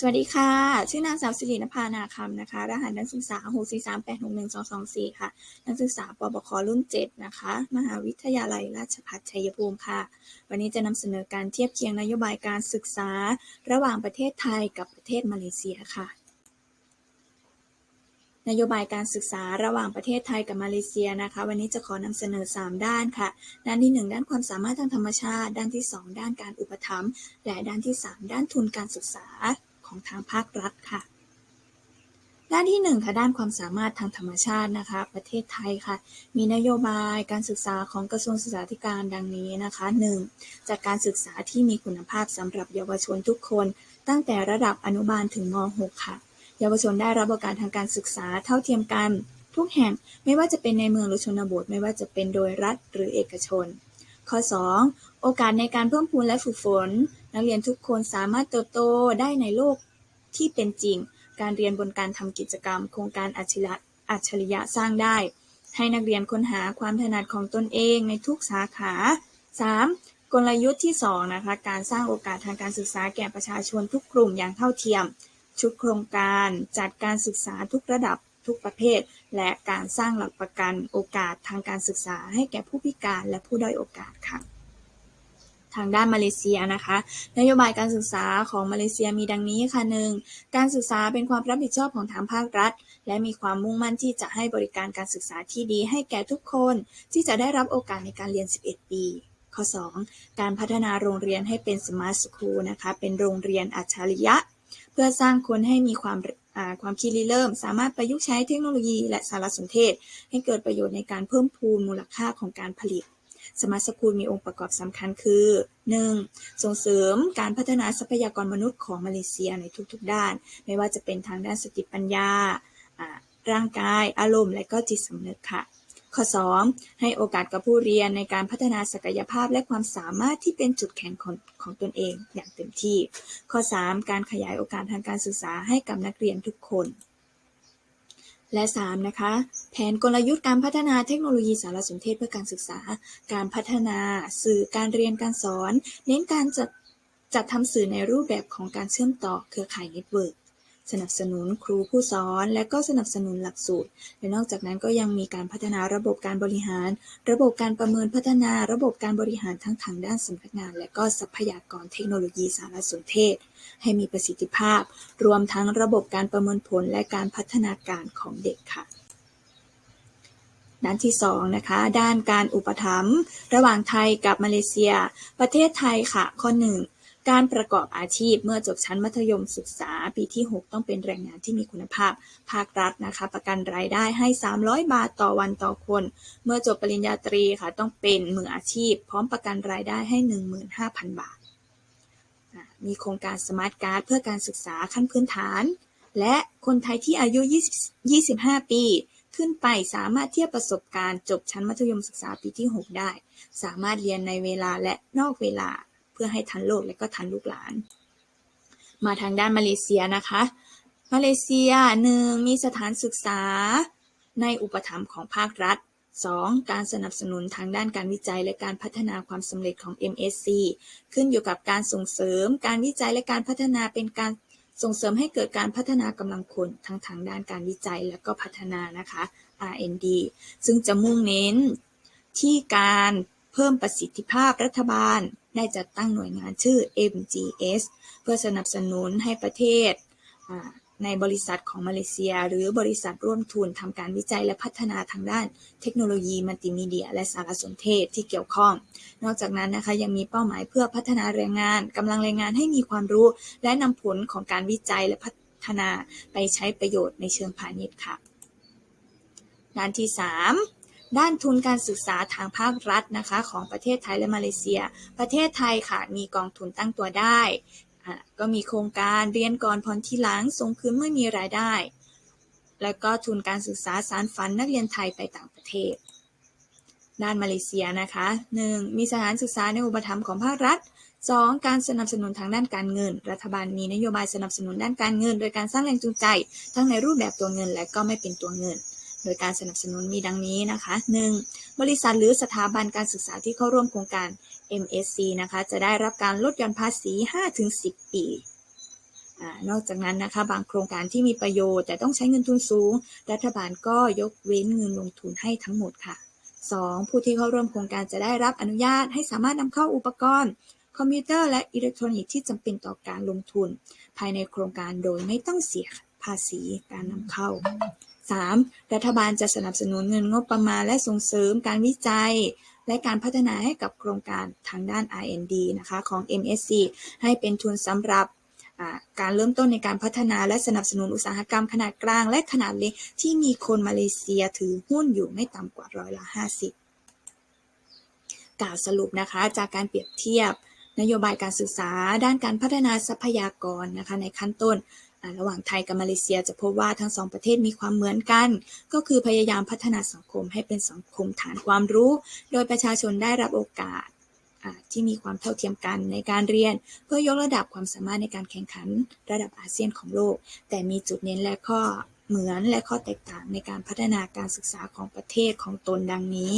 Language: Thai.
สวัสดีค่ะ ชื่อนางสาวสิรินภานาคำนะคะ รหัสนักศึกษา 643861224 ค่ะ นักศึกษาปบครุ่น 7 นะคะ มหาวิทยาลัยราชภัฏชัยภูมิค่ะ วันนี้จะนำเสนอการเทียบเคียงนโยบายการศึกษา ระหว่างประเทศไทยกับประเทศมาเลเซียค่ะ นโยบายการศึกษาระหว่างประเทศไทยกับมาเลเซียนะคะ วันนี้จะขอนำเสนอ 3 ด้านค่ะ ด้านที่ 1 ด้านความสามารถทางธรรมชาติ ด้านที่ 2 ด้านการอุปถัมภ์ และด้านที่ 3 ด้านทุนการศึกษา ของทางภาครัฐค่ะ ด้านที่1ค่ะด้านความสามารถทางธรรมชาตินะคะ ประเทศไทยค่ะ มีนโยบายการศึกษาของกระทรวงศึกษาธิการดังนี้นะคะ 1. จากการศึกษาที่มีคุณภาพสำหรับเยาวชนทุกคน ตั้งแต่ระดับอนุบาลถึงม .6 ค่ะ เยาวชนได้รับโอกาสทางการศึกษาเท่าเทียมกันทุกแห่งไม่ว่าจะเป็นในเมืองหรือชนบทไม่ว่าจะเป็นโดยรัฐหรือเอกชน ข้อ 2. โอกาสในการเพิ่มพูนและฝึกฝน นักเรียนทุกคนสามารถเติบโตได้ในโลกที่เป็นจริง การเรียนบนการทำกิจกรรม โครงการอัจฉริยะอัจฉริยะสร้างได้ ให้นักเรียนค้นหาความถนัดของตนเองในทุกสาขา 3. กลยุทธ์ที่2นะคะ การสร้างโอกาสทางการศึกษาแก่ประชาชนทุกกลุ่มอย่างเท่าเทียม ชุดโครงการจัดการศึกษาทุกระดับทุกประเภท และการสร้างหลักประกันโอกาสทางการศึกษาให้แก่ผู้พิการและผู้ด้อยโอกาสค่ะ ทางด้านมาเลเซียนะคะ นโยบายการศึกษาของมาเลเซียมีดังนี้ค่ะหนึ่งการศึกษาเป็นความรับผิดชอบของทางภาครัฐ และมีความมุ่งมั่นที่จะให้บริการการศึกษาที่ดีให้แก่ทุกคนที่จะได้รับโอกาสในการเรียน 11 ปีข้อ 2 การพัฒนาโรงเรียนให้เป็นสมาร์ทสคูลนะคะ เป็นโรงเรียนอัจฉริยะ เพื่อสร้างคนให้มีความความคิดริเริ่ม สามารถประยุกต์ใช้เทคโนโลยีและสารสนเทศ ให้เกิดประโยชน์ในการเพิ่มพูนมูลค่าของการผลิต สมาร์ทสกูลมีองค์ประกอบสำคัญคือ 1. ส่งเสริมการพัฒนาทรัพยากรมนุษย์ของมาเลเซียในทุกๆด้าน ไม่ว่าจะเป็นทางด้านสติปัญญา ร่างกาย อารมณ์ และก็จิตสำนึกค่ะข้อ 2. ให้โอกาสกับผู้เรียนในการพัฒนาศักยภาพและความสามารถที่เป็นจุดแข็งของของตนเองอย่างเต็มที่ ข้อ 3. การขยายโอกาสทางการศึกษาให้กับนักเรียนทุกคน และ 3. นะคะ แผนกลยุทธ์การพัฒนาเทคโนโลยีสารสนเทศเพื่อการศึกษา การพัฒนาสื่อการเรียนการสอน เน้นการจัดจัดทำสื่อในรูปแบบของการเชื่อมต่อเครือข่ายเน็ตเวิร์ก สนับสนุนครูผู้สอน และก็สนับสนุนหลักสูตร และนอกจากนั้นก็ยังมีการพัฒนาระบบการบริหาร ระบบการประเมินพัฒนา ระบบการบริหารทั้งทางด้านสำนักงาน และก็ทรัพยากรเทคโนโลยีสารสนเทศ ให้มีประสิทธิภาพ รวมทั้งระบบการประเมินผลและการพัฒนาการของเด็กค่ะด้านที่2นะคะด้านการอุปถัมภ์ระหว่างไทยกับมาเลเซีย ประเทศไทยค่ะ ข้อ 1 การประกอบอาชีพเมื่อจบชั้นมัธยมศึกษา ปีที่ 6 ต้องเป็นแรงงานที่มีคุณภาพ ภาครัฐนะคะ ประกันรายได้ให้ 300 บาทต่อวันต่อคน เมื่อจบปริญญาตรีค่ะ ต้องเป็นมืออาชีพ พร้อมประกันรายได้ให้ 15,000 บาท มีโครงการสมาร์ทการ์ดเพื่อการศึกษาขั้นพื้นฐาน และคนไทยที่อายุ 20 25 ปีขึ้นไปสามารถเทียบประสบการณ์จบชั้นมัธยมศึกษาปีที่ 6 ได้ สามารถเรียนในเวลาและนอกเวลา เพื่อให้ทันโลกและก็ทันลูกหลาน มาทางด้านมาเลเซียนะคะ มาเลเซียหนึ่งมีสถานศึกษาในอุปถัมภ์ของภาครัฐ 2. การสนับสนุนทางด้านการวิจัยและการพัฒนาความสำเร็จของ MSC ขึ้นอยู่กับการส่งเสริม การวิจัยและการพัฒนาเป็นการส่งเสริมให้เกิดการพัฒนากำลังคนทั้งทางด้านการวิจัยและก็พัฒนานะคะ R&D ซึ่งจะมุ่งเน้นที่การเพิ่มประสิทธิภาพรัฐบาล ได้จัดตั้งหน่วยงานชื่อ MGS เพื่อสนับสนุนให้ประเทศในบริษัทของมาเลเซีย หรือบริษัทร่วมทุนทำการวิจัยและพัฒนาทางด้าน เทคโนโลยีมัลติมีเดีย และสารสนเทศที่เกี่ยวข้อง นอกจากนั้นนะคะยังมีเป้าหมายเพื่อพัฒนาแรงงานกำลังแรงงานให้มีความรู้ และนำผลของการวิจัยและพัฒนาไปใช้ประโยชน์ในเชิงพาณิชย์ค่ะด้านที่ 3 ด้านทุนการศึกษาทางภาครัฐนะคะของประเทศไทยและมาเลเซีย ประเทศไทยค่ะมีกองทุนตั้งตัวได้ก็มีโครงการเรียนก่อนผ่อนทีหลังส่งคืนเมื่อมีรายได้ แล้วก็ทุนการศึกษาสารฝันนักเรียนไทยไปต่างประเทศ ด้านมาเลเซียนะคะ 1. มีสถานศึกษาในอุปถัมภ์ของภาครัฐ 2. การสนับสนุนทางด้านการเงิน รัฐบาลมีนโยบายสนับสนุนด้านการเงิน โดยการสร้างแรงจูงใจ ทั้งในรูปแบบตัวเงินและก็ไม่เป็นตัวเงิน โดยการสนับสนุนมีดังนี้นะคะ 1. บริษัทหรือสถาบันการศึกษาที่เข้าร่วมโครงการ MSC นะคะจะได้รับการลดหย่อนภาษี 5-10 ปีอนอกจากนั้นนะคะบางโครงการที่มีประโยชน์ แต่ต้องใช้เงินทุนสูง รัฐบาลก็ยกเว้นเงินลงทุนให้ทั้งหมดค่ะ 2. ผู้ที่เข้าร่วมโครงการจะได้รับอนุญาตให้สามารถนำเข้าอุปกรณ์ คอมพิวเตอร์และอิเล็กทรอนิกส์ที่จำเป็นต่อการลงทุน ภายในโครงการโดยไม่ต้องเสียภาษีการนำเข้า 3. รัฐบาลจะสนับสนุนเงินงบประมาณและส่งเสริมการวิจัย และการพัฒนาให้กับโครงการทางด้าน R&D นะคะของ MSC ให้เป็นทุนสำหรับการเริ่มต้นในการพัฒนาและสนับสนุนอุตสาหกรรมขนาดกลางและขนาดเล็กที่มีคนมาเลเซียถือหุ้นอยู่ไม่ต่ำกว่าร้อยละ 50 กล่าวสรุปนะคะจากการเปรียบเทียบนโยบายการศึกษาด้านการพัฒนาทรัพยากรนะคะในขั้นต้น ระหว่างไทยกับมาเลเซียจะพบว่าทั้งสองประเทศมีความเหมือนกัน ก็คือพยายามพัฒนาสังคมให้เป็นสังคมฐานความรู้ โดยประชาชนได้รับโอกาสที่มีความเท่าเทียมกันในการเรียน เพื่อยกระดับความสามารถในการแข่งขันระดับอาเซียนของโลก แต่มีจุดเน้นและข้อเหมือนและข้อแตกต่างในการพัฒนาการศึกษาของประเทศของตนดังนี้